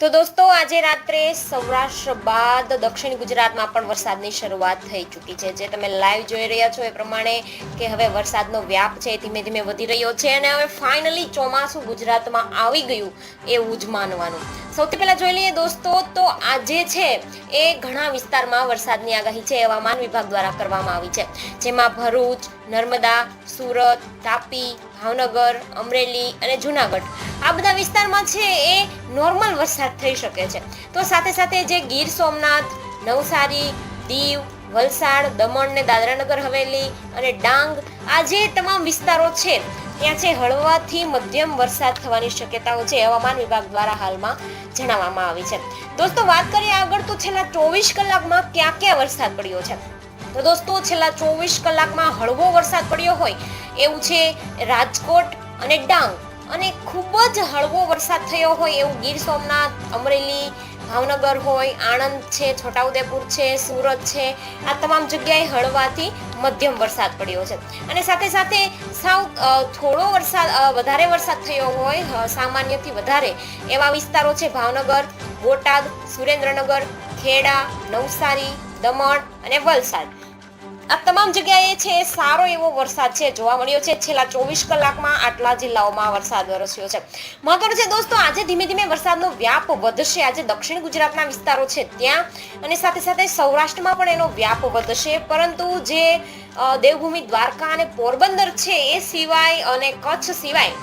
તો દોસ્તો, આજે રાત્રે સૌરાષ્ટ્ર બાદ દક્ષિણ ગુજરાતમાં પણ વરસાદની શરૂઆત થઈ ચૂકી છે. જે તમે લાઈવ જોઈ રહ્યા છો એ પ્રમાણે કે હવે વરસાદનો વ્યાપ છે ધીમે ધીમે વધી રહ્યો છે અને હવે ફાઇનલી ચોમાસું ગુજરાતમાં આવી ગયું એવું જ માનવાનું. સૌથી પહેલા જોઈ લઈએ દોસ્તો, તો આજે છે એ ઘણા વિસ્તારમાં વરસાદની આગાહી છે હવામાન વિભાગ દ્વારા કરવામાં આવી છે. જેમાં ભરૂચ, નર્મદા, સુરત, તાપી, ભાવનગર, અમરેલી અને જુનાગઢ. આ બધા વિસ્તારમાં છે એ નોર્મલ વરસાદ થઈ શકે છે. તો સાથે સાથે જે ગીર સોમનાથ, નવસારી, દીવ, વલસાડ, દમણ ને દાદરાનગર, હવેલી અને ડાંગ આ જે તમામ વિસ્તારો છે, ત્યાં છે હળવાથી મધ્યમ વરસાદ થવાની શક્યતાઓ છે, હવામાન વિભાગ દ્વારા હાલમાં જણાવવામાં આવી છે. દોસ્તો, વાત કરીએ આગળ, તો છેલ્લા ચોવીસ કલાકમાં ક્યાં ક્યાં વરસાદ પડ્યો છે? તો દોસ્તો, છેલ્લા ચોવીસ કલાકમાં હળવો વરસાદ પડ્યો હોય એવું છે રાજકોટ અને ડાંગ. અને ખૂબ જ હળવો વરસાદ થયો હોય એવું ગીર સોમનાથ, અમરેલી, ભાવનગર હોય, આણંદ છે, છોટાઉદેપુર છે, સુરત છે, આ તમામ જગ્યાએ હળવાથી મધ્યમ વરસાદ પડ્યો છે. અને સાથે સાથે સાવ થોડો વરસાદ વધારે વરસાદ થયો હોય સામાન્યથી વધારે, એવા વિસ્તારો છે ભાવનગર, બોટાદ, સુરેન્દ્રનગર, ખેડા, નવસારી, દમણ અને વલસાડ. આ તમામ જગ્યાએ છે, સારો એવો વરસાદ છે, જોવા મળ્યો છે. છેલ્લા ચોવીસ કલાકમાં આટલા જિલ્લાઓમાં વરસાદ વરસ્યો છે. મહત્વનું છે દોસ્તો, આજે ધીમે ધીમે વરસાદનો વ્યાપ વધશે. આજે દક્ષિણ ગુજરાતના વિસ્તારો છે ત્યાં અને સાથે સાથે સૌરાષ્ટ્રમાં પણ એનો વ્યાપ વધશે. પરંતુ જે દેવભૂમિ દ્વારકા અને પોરબંદર છે એ સિવાય અને કચ્છ સિવાય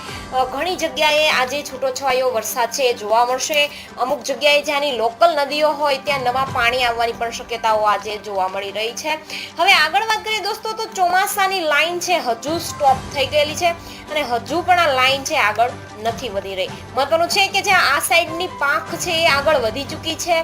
ઘણી જગ્યાએ આજે છૂટોછવાયો વરસાદ છે જોવા મળશે. અમુક જગ્યાએ જ્યાંની લોકલ નદીઓ હોય ત્યાં નવા પાણી આવવાની પણ શક્યતાઓ આજે જોવા મળી રહી છે. હવે આગળ વાત કરીએ દોસ્તો, તો ચોમાસાની લાઈન છે, હજુ સ્ટોપ થઈ ગયેલી છે. અને હજુ પણ આ લાઈન છે આગળ નથી વધી રહી. મહત્વનું છે કે જ્યાં આ સાઈડની પાંખ છે એ આગળ વધી ચૂકી છે.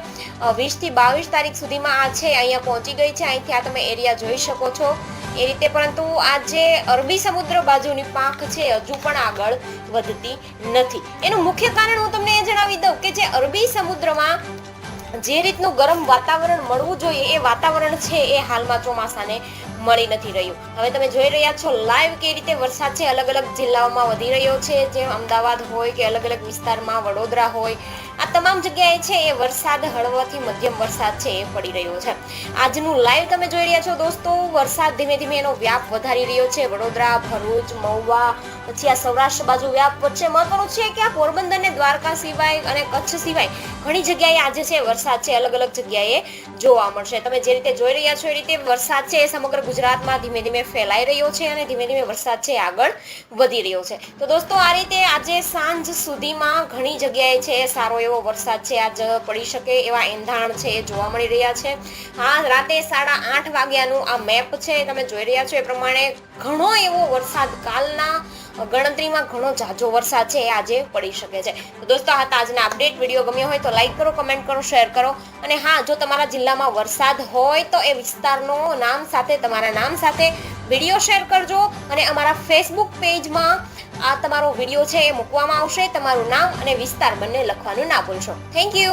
વીસથી બાવીસ તારીખ સુધીમાં આ છે, અહીંયા પહોંચી ગઈ છે. અહીંથી આ તમે એરિયા જોઈ શકો છો. એ રીતે પરંતુ આ જે અરબી સમુદ્ર બાજુની પાંખ છે હજુ પણ આગળ વધતી નથી. એનું મુખ્ય કારણ હું તમને એ જણાવી દઉં કે જે અરબી સમુદ્રમાં જે રીતનું ગરમ વાતાવરણ મળવું જોઈએ એ વાતાવરણ છે એ હાલમાં ચોમાસાને મળી નથી રહ્યું. હવે તમે જોઈ રહ્યા છો, લાઈવ કે રીતે વરસાદ છે અલગ અલગ જિલ્લાઓમાં વધી રહ્યો છે, જેમ અમદાવાદ હોય કે અલગ અલગ વિસ્તારમાં, વડોદરા હોય, આ તમામ જગ્યાએ છે એ વરસાદ, હળવાથી મધ્યમ વરસાદ છે એ પડી રહ્યો છે. આજનું લાઈવ તમે જોઈ રહ્યા છો દોસ્તો, વરસાદ ધીમે ધીમે એનો વ્યાપ વધારી રહ્યો છે. વડોદરા, ભરૂચ, મહુવા, પછી આ સૌરાષ્ટ્ર બાજુ વ્યાપ વચ્ચે મહત્વનું છે કે આ પોરબંદર ને દ્વારકા સિવાય અને કચ્છ સિવાય ઘણી જગ્યાએ આજે છે વરસાદ છે અલગ અલગ જગ્યાએ જોવા મળશે. તમે જે રીતે જોઈ રહ્યા છો એ રીતે વરસાદ છે એ સમગ્ર ગુજરાતમાં ધીમે ધીમે ફેલાઈ રહ્યો છે અને ધીમે ધીમે વરસાદ છે આગળ વધી રહ્યો છે. તો દોસ્તો, આ રીતે આજે સાંજ સુધીમાં ઘણી જગ્યાએ છે સારો એવો વરસાદ છે. આજ પડી શકે એવા એંધાણ છે એ જોવા મળી રહ્યા છે. હા, રાતે સાડા આઠ વાગ્યાનું આ મેપ છે, તમે જોઈ રહ્યા છો એ પ્રમાણે ઘણો એવો વરસાદ કાલના ગણતરીમાં ઘણો ઝાઝો વરસાદ છે એ આજે પડી શકે છે. તો દોસ્તો, આ આજના અપડેટ વીડિયો ગમ્યો હોય તો લાઈક કરો કમેન્ટ કરો શેર કરો. અને હા, જો તમારા જિલ્લામાં વરસાદ હોય તો એ વિસ્તારનો નામ સાથે, તમારા નામ સાથે વીડિયો શેર કરજો. અને અમારા ફેસબુક પેજમાં આ તમારો વીડિયો છે એ મૂકવામાં આવશે. તમારું નામ અને વિસ્તાર બંને લખવાનું ના ભૂલશો. Thank you